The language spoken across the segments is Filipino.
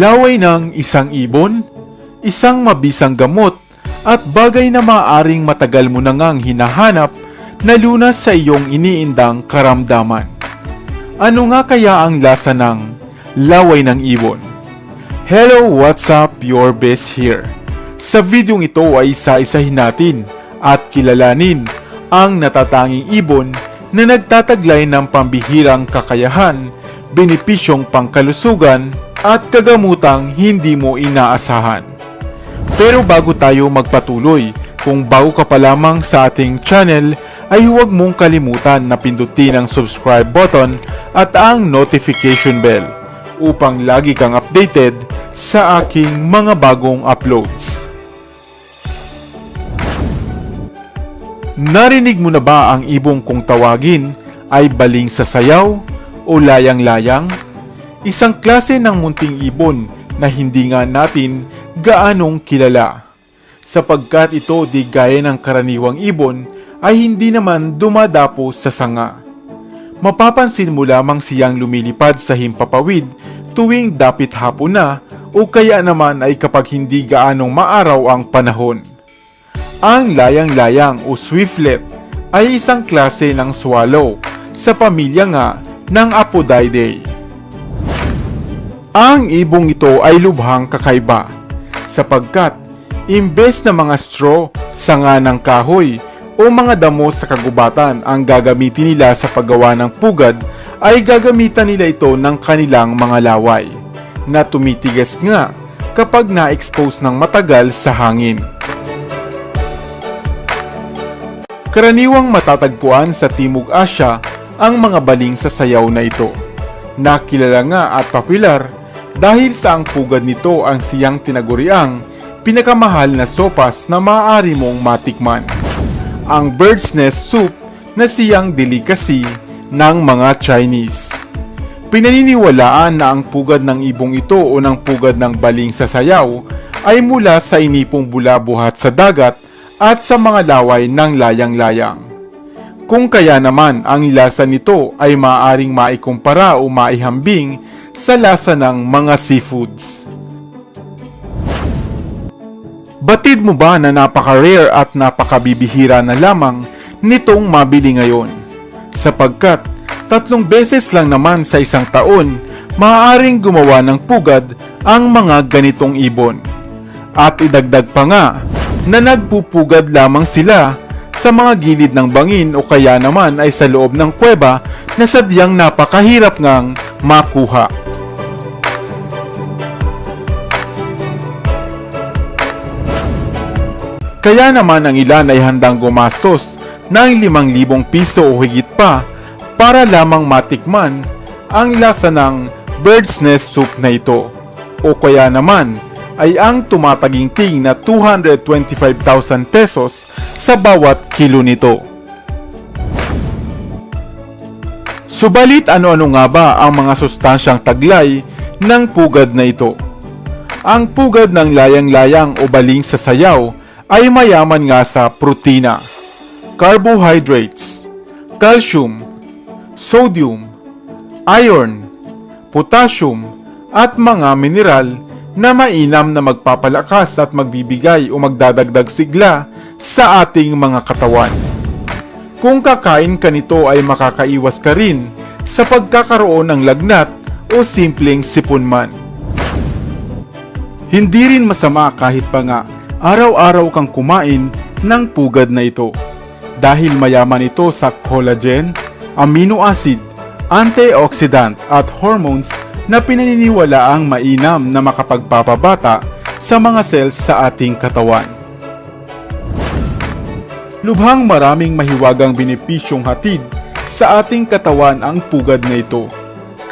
Laway ng isang ibon, isang mabisang gamot, at bagay na maaring matagal mo na ngang hinahanap na lunas sa iyong iniindang karamdaman. Ano nga kaya ang lasa ng laway ng ibon? Hello, what's up? Your best here. Sa videong ito ay isa-isahin natin at kilalanin ang natatanging ibon na nagtataglay ng pambihirang kakayahan, benepisyong pangkalusugan at kagamutang hindi mo inaasahan. Pero bago tayo magpatuloy, kung bago ka pa lamang sa ating channel, ay huwag mong kalimutan na pindutin ang subscribe button at ang notification bell upang lagi kang updated sa aking mga bagong uploads. Narinig mo na ba ang ibong kung tawagin ay baling sa sayaw o layang-layang? Isang klase ng munting ibon na hindi nga natin gaanong kilala. Sapagkat ito di gaya ng karaniwang ibon ay hindi naman dumadapo sa sanga. Mapapansin mo lamang siyang lumilipad sa himpapawid tuwing dapit hapon na o kaya naman ay kapag hindi gaanong maaraw ang panahon. Ang layang-layang o swiftlet ay isang klase ng swallow sa pamilya nga ng Apodydae. Ang ibong ito ay lubhang kakaiba sapagkat imbes na mga straw, sanga ng kahoy o mga damo sa kagubatan ang gagamitin nila sa paggawa ng pugad ay gagamitan nila ito ng kanilang mga laway na tumitigas nga kapag na-expose ng matagal sa hangin. Karaniwang matatagpuan sa Timog Asya ang mga baling sa sayaw na ito. Nakilala nga at popular dahil sa ang pugad nito ang siyang tinaguriang pinakamahal na sopas na maaari mong matikman. Ang bird's nest soup na siyang delicacy ng mga Chinese. Pinaniniwalaan na ang pugad ng ibong ito o ng pugad ng baling sa sayaw ay mula sa inipong bulabuhat sa dagat at sa mga laway ng layang-layang. Kung kaya naman ang lasa nito ay maaaring maikumpara o maihambing sa lasa ng mga seafoods. Batid mo ba na napaka-rare at napakabibihira na lamang nitong mabili ngayon? Sapagkat tatlong beses lang naman sa isang taon maaaring gumawa ng pugad ang mga ganitong ibon. At idagdag pa nga na nagpupugad lamang sila sa mga gilid ng bangin o kaya naman ay sa loob ng kuweba na sadyang napakahirap ngang makuha. Kaya naman ang ilan ay handang gumastos ng 5,000 piso o higit pa para lamang matikman ang lasa ng bird's nest soup na ito. O kaya naman ay ang tumataginting na 225,000 pesos sa bawat kilo nito. Subalit ano-ano nga ba ang mga sustansyang taglay ng pugad na ito? Ang pugad ng layang-layang o baling sa sayaw ay mayaman nga sa protina, carbohydrates, calcium, sodium, iron, potassium, at mga mineral na mainam na magpapalakas at magbibigay o magdadagdag sigla sa ating mga katawan. Kung kakain ka nito ay makakaiwas ka rin sa pagkakaroon ng lagnat o simpleng sipon man. Hindi rin masama kahit pa nga araw-araw kang kumain ng pugad na ito dahil mayaman ito sa collagen, amino acid, antioxidant at hormones na pinaniniwalaang mainam na makapagpapabata sa mga cells sa ating katawan. Lubhang maraming mahiwagang benepisyong hatid sa ating katawan ang pugad na ito.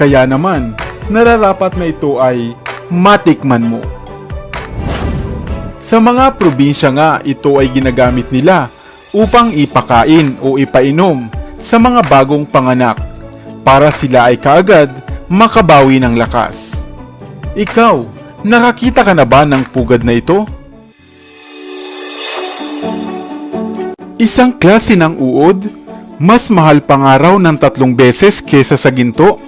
Kaya naman, nararapat na ito ay matikman mo. Sa mga probinsya nga, ito ay ginagamit nila upang ipakain o ipainom sa mga bagong panganak para sila ay kaagad makabawi ng lakas. Ikaw, nakakita ka na ba ng pugad na ito? Isang klase ng uod, mas mahal pa nga raw ng tatlong beses kesa sa ginto.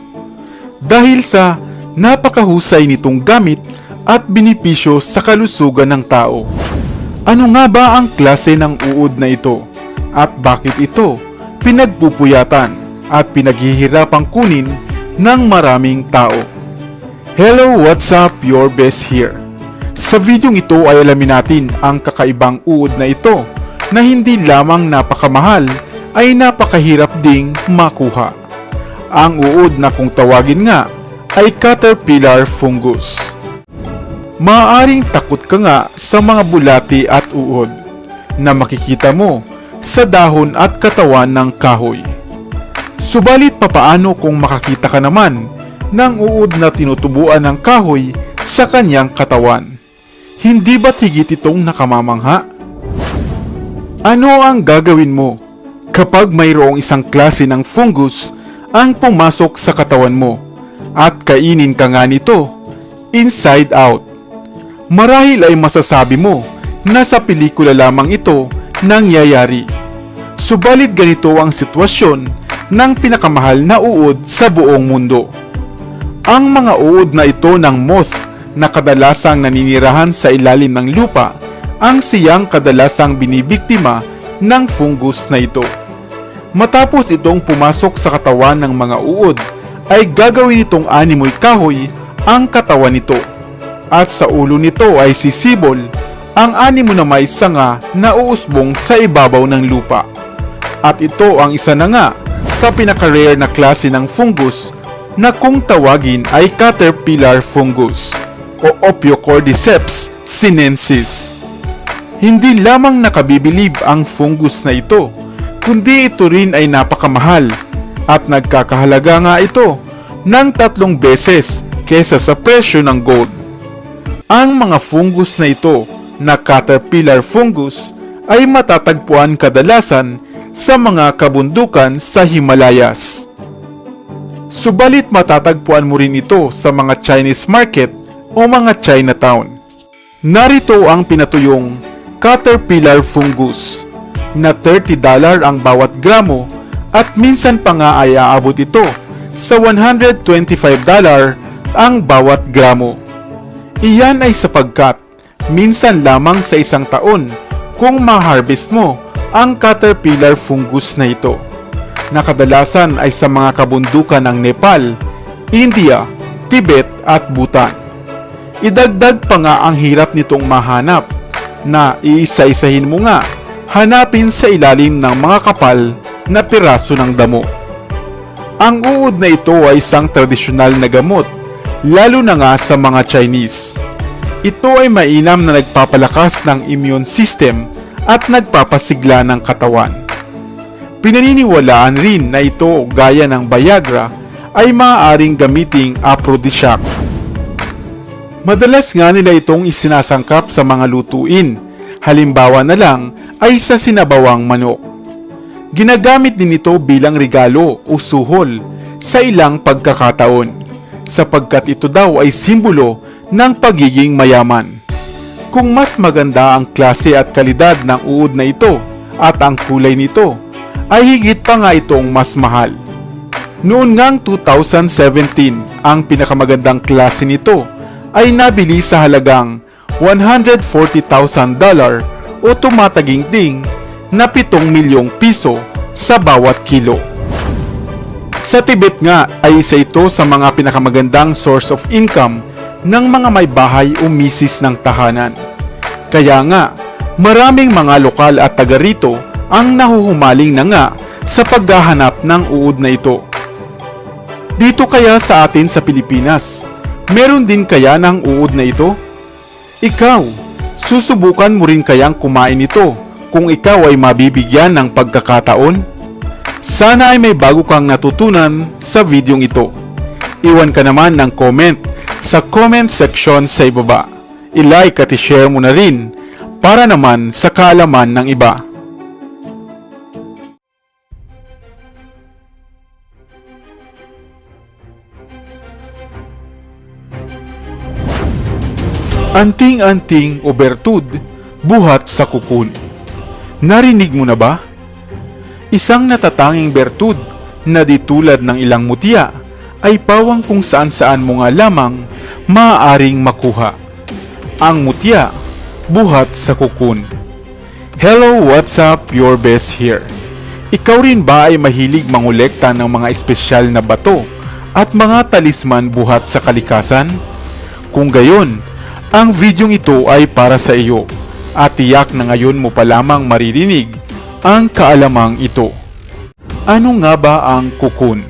Dahil sa Napakahusay nitong gamit at binipisyo sa kalusugan ng tao. Ano nga ba ang klase ng uod na ito? At bakit ito pinagpupuyatan at pinaghihirapang kunin ng maraming tao? Hello, what's up? Your best here. Sa videong ito ay alamin natin ang kakaibang uod na ito na hindi lamang napakamahal ay napakahirap ding makuha. Ang uod na kung tawagin nga ay caterpillar fungus. Maaring takot ka nga sa mga bulati at uod na makikita mo sa dahon at katawan ng kahoy. Subalit papaano kung makakita ka naman ng uod na tinutubuan ng kahoy sa kanyang katawan? Hindi ba't higit itong nakamamangha? Ano ang gagawin mo kapag mayroong isang klase ng fungus ang pumasok sa katawan mo at kainin ka nga nito inside out? Marahil ay masasabi mo na sa pelikula lamang ito nangyayari. Subalit ganito ang sitwasyon ng pinakamahal na uod sa buong mundo. Ang mga uod na ito ng moth na kadalasang naninirahan sa ilalim ng lupa ang siyang kadalasang binibiktima ng fungus na ito. Matapos itong pumasok sa katawan ng mga uod, ay gagawin itong animoy kahoy ang katawan nito. At sa ulo nito ay sisibol ang animo na may sanga na uusbong sa ibabaw ng lupa. At ito ang isa na nga sa pinaka-rare na klase ng fungus na kung tawagin ay caterpillar fungus o Ophiocordyceps sinensis. Hindi lamang nakabibilib ang fungus na ito, kundi ito rin ay napakamahal at nagkakahalaga nga ito ng tatlong beses kesa sa presyo ng gold. Ang mga fungus na ito na caterpillar fungus ay matatagpuan kadalasan sa mga kabundukan sa Himalayas. Subalit matatagpuan mo rin ito sa mga Chinese market o mga Chinatown. Narito ang pinatuyong caterpillar fungus na $30 ang bawat gramo at minsan pa nga ay aabot ito sa $125 ang bawat gramo. Iyan ay sapagkat minsan lamang sa isang taon kung ma-harvest mo ang caterpillar fungus na ito na kadalasan ay sa mga kabundukan ng Nepal, India, Tibet at Bhutan. Idagdag pa nga ang hirap nitong mahanap na iisa-isahin mo nga hanapin sa ilalim ng mga kapal na piraso ng damo. Ang uod na ito ay isang tradisyonal na gamot, lalo na nga sa mga Chinese. Ito ay mainam na nagpapalakas ng immune system at nagpapasigla ng katawan. Pinaniniwalaan rin na ito gaya ng Viagra ay maaaring gamiting aphrodisiac. Madalas nga nila itong isinasangkap sa mga lutuin. Halimbawa na lang ay sa sinabawang manok. Ginagamit din ito bilang regalo o suhol sa ilang pagkakataon sapagkat ito daw ay simbolo ng pagiging mayaman. Kung mas maganda ang klase at kalidad ng uod na ito at ang kulay nito, ay higit pa nga itong mas mahal. Noon ngang 2017, ang pinakamagandang klase nito ay nabili sa halagang $140,000 o tumataging-ding na 7 milyong piso sa bawat kilo. Sa Tibet nga ay isa ito sa mga pinakamagandang source of income ng mga may bahay o misis ng tahanan. Kaya nga, maraming mga lokal at taga rito ang nahuhumaling na nga sa paghahanap ng uod na ito. Dito kaya sa atin sa Pilipinas, meron din kaya ng uod na ito? Ikaw, susubukan mo rin kayang kumain ito kung ikaw ay mabibigyan ng pagkakataon? Sana ay may bago kang natutunan sa videong ito. Iwan ka naman ng comment sa comment section sa ibaba. I-like at i-share mo na rin para naman sa kaalaman ng iba. Anting-anting o buhat sa kukul. Narinig mo na ba? Isang natatanging bertud na di tulad ng ilang mutya ay pawang kung saan saan mo nga lamang maaaring makuha. Ang mutya, buhat sa kukun. Hello, what's up? Your best here. Ikaw rin ba ay mahilig mangolekta ng mga espesyal na bato at mga talisman buhat sa kalikasan? Kung gayon, ang videong ito ay para sa iyo at tiyak na ngayon mo pa lamang maririnig ang kaalamang ito. Ano nga ba ang kukun?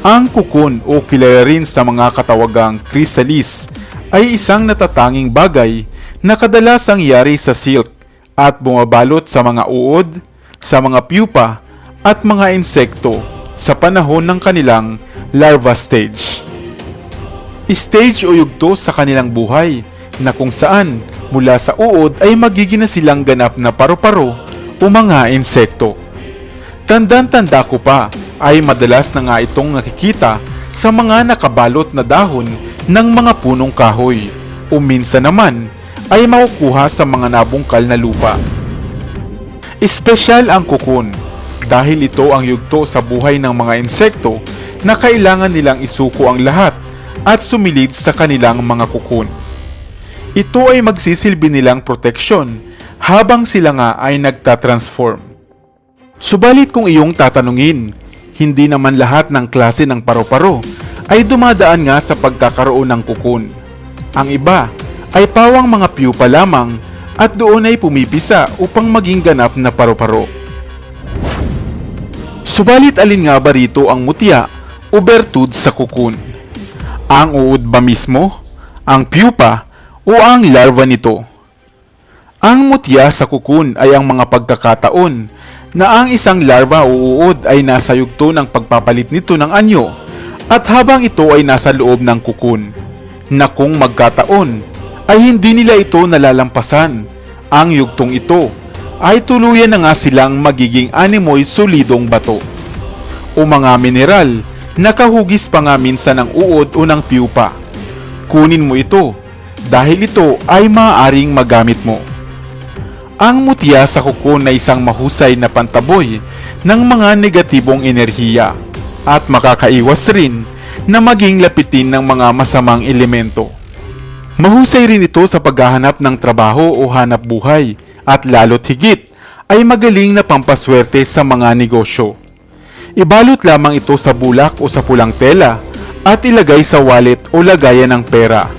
Ang kukun o kilala rin sa mga katawagang chrysalis ay isang natatanging bagay na kadalasang yari sa silk at bumabalot sa mga uod, sa mga pupa at mga insekto sa panahon ng kanilang larva stage. Stage o yugto sa kanilang buhay na kung saan mula sa uod ay magiging na silang ganap na paru-paro o mga insekto. Tandang-tanda ko pa ay madalas na nga itong nakikita sa mga nakabalot na dahon ng mga punong kahoy o minsan naman ay makukuha sa mga nabungkal na lupa. Espesyal ang kukun dahil ito ang yugto sa buhay ng mga insekto na kailangan nilang isuko ang lahat at sumilid sa kanilang mga kukun. Ito ay magsisilbi nilang proteksyon habang sila nga ay nagtatransform. Subalit kung iyong tatanungin, hindi naman lahat ng klase ng paru-paro ay dumadaan nga sa pagkakaroon ng kukun. Ang iba ay pawang mga pupa lamang at doon ay pumipisa upang maging ganap na paru-paro. Subalit alin nga ba rito ang mutya o bertud sa kukun? Ang uod ba mismo? Ang pupa o ang larva nito? Ang mutya sa kukun ay ang mga pagkakataon na ang isang larva o uod ay nasa yugto ng pagpapalit nito ng anyo at habang ito ay nasa loob ng kukun na kung magkataon ay hindi nila ito nalalampasan. Ang yugtong ito ay tuluyan na nga silang magiging animoy solidong bato o mga mineral na kahugis pa nga minsan ng uod o ng pupa. Kunin mo ito dahil ito ay maaaring magamit mo. Ang mutya sa kuko na isang mahusay na pantaboy ng mga negatibong enerhiya at makakaiwas rin na maging lapitin ng mga masamang elemento. Mahusay rin ito sa paghahanap ng trabaho o hanap buhay at lalo't higit ay magaling na pampaswerte sa mga negosyo. Ibalot lamang ito sa bulak o sa pulang tela at ilagay sa wallet o lagayan ng pera.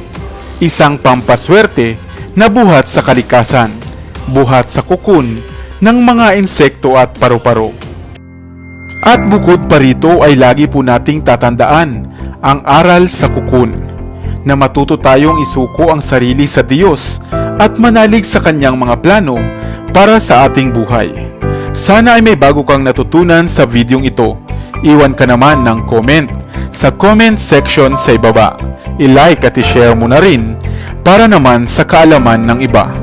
Isang pampaswerte na buhat sa kalikasan, buhat sa kukun ng mga insekto at paru-paro. At bukod pa rito ay lagi po nating tatandaan ang aral sa kukun na matuto tayong isuko ang sarili sa Diyos at manalig sa kanyang mga plano para sa ating buhay. Sana ay may bago kang natutunan sa videong ito. Iwan ka naman ng comment sa comment section sa ibaba. I-like at i-share mo na rin para naman sa kaalaman ng iba.